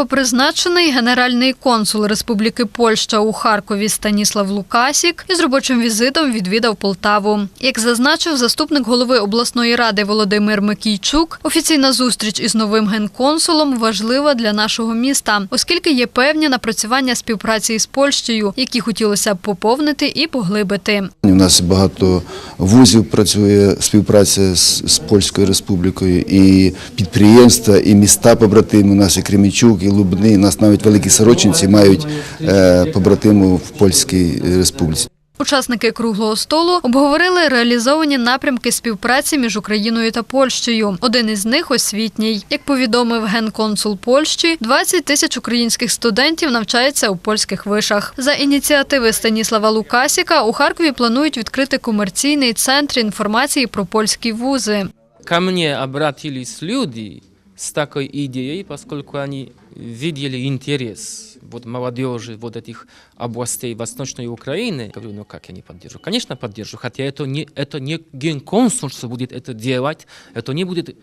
Новопризначений генеральний консул Республіки Польща у Харкові Станіслав Лукасік із робочим візитом відвідав Полтаву. Як зазначив заступник голови обласної ради Володимир Микійчук, офіційна зустріч із новим генконсулом важлива для нашого міста, оскільки є певні напрацювання співпраці із Польщею, які хотілося б поповнити і поглибити. У нас багато вузів працює співпраця з, з Польською Республікою, і підприємства, і міста побратими. У нас і Кремічук, і Лубни. Нас навіть великі сорочинці мають е, побратиму в Польській Республіці. Учасники круглого столу обговорили реалізовані напрямки співпраці між Україною та Польщею. Один із них освітній. Як повідомив генконсул Польщі, 20 тисяч українських студентів навчаються у польських вишах. За ініціативи Станіслава Лукасіка у Харкові планують відкрити комерційний центр інформації про польські вузи. Ко мне обратились люди с такой идеей, поскольку они видели интерес вот молодежи вот этих областей Восточной Украины. Я говорю, ну как я не поддержу? Конечно, поддержу, хотя это не, это не генконсульство будет это делать, это не будет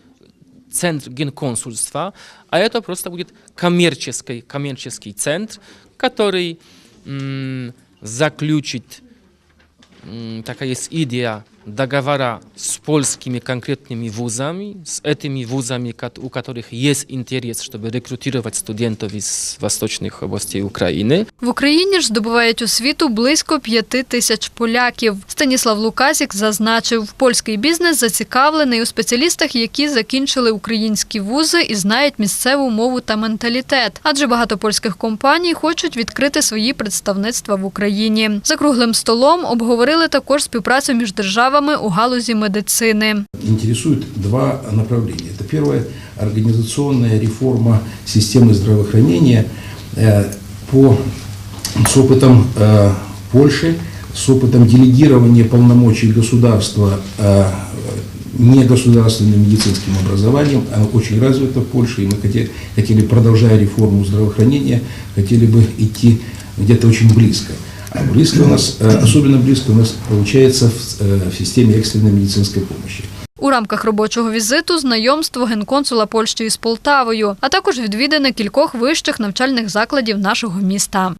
центр генконсульства, а это просто будет коммерческий, коммерческий центр, который м, заключит м, такая есть идея договора с польскими конкретными вузами, с этими вузами, кот- у которых есть интерес, чтобы рекрутировать студентов из восточных областей Украины. В Україні ж здобувають освіту близько п'яти тисяч поляків. Станіслав Луказік зазначив, польський бізнес зацікавлений у спеціалістах, які закінчили українські вузи і знають місцеву мову та менталітет. Адже багато польських компаній хочуть відкрити свої представництва в Україні. За круглим столом обговорили також співпрацю між державами у галузі медицини. Интересует два направления. Это первое – организационная реформа системы здравоохранения э, по, с опытом э, Польши, с опытом делегирования полномочий государства э, негосударственным медицинским образованием. Оно очень развито в Польше, и мы хотели, хотели, продолжая реформу здравоохранения, хотели бы идти где-то очень близко. А близко у нас, э, особенно близко у нас получается в, э, в системе экстренной медицинской помощи. У рамках робочого візиту знайомство генконсула Польщі із Полтавою, а також відвідини кількох вищих навчальних закладів нашого міста.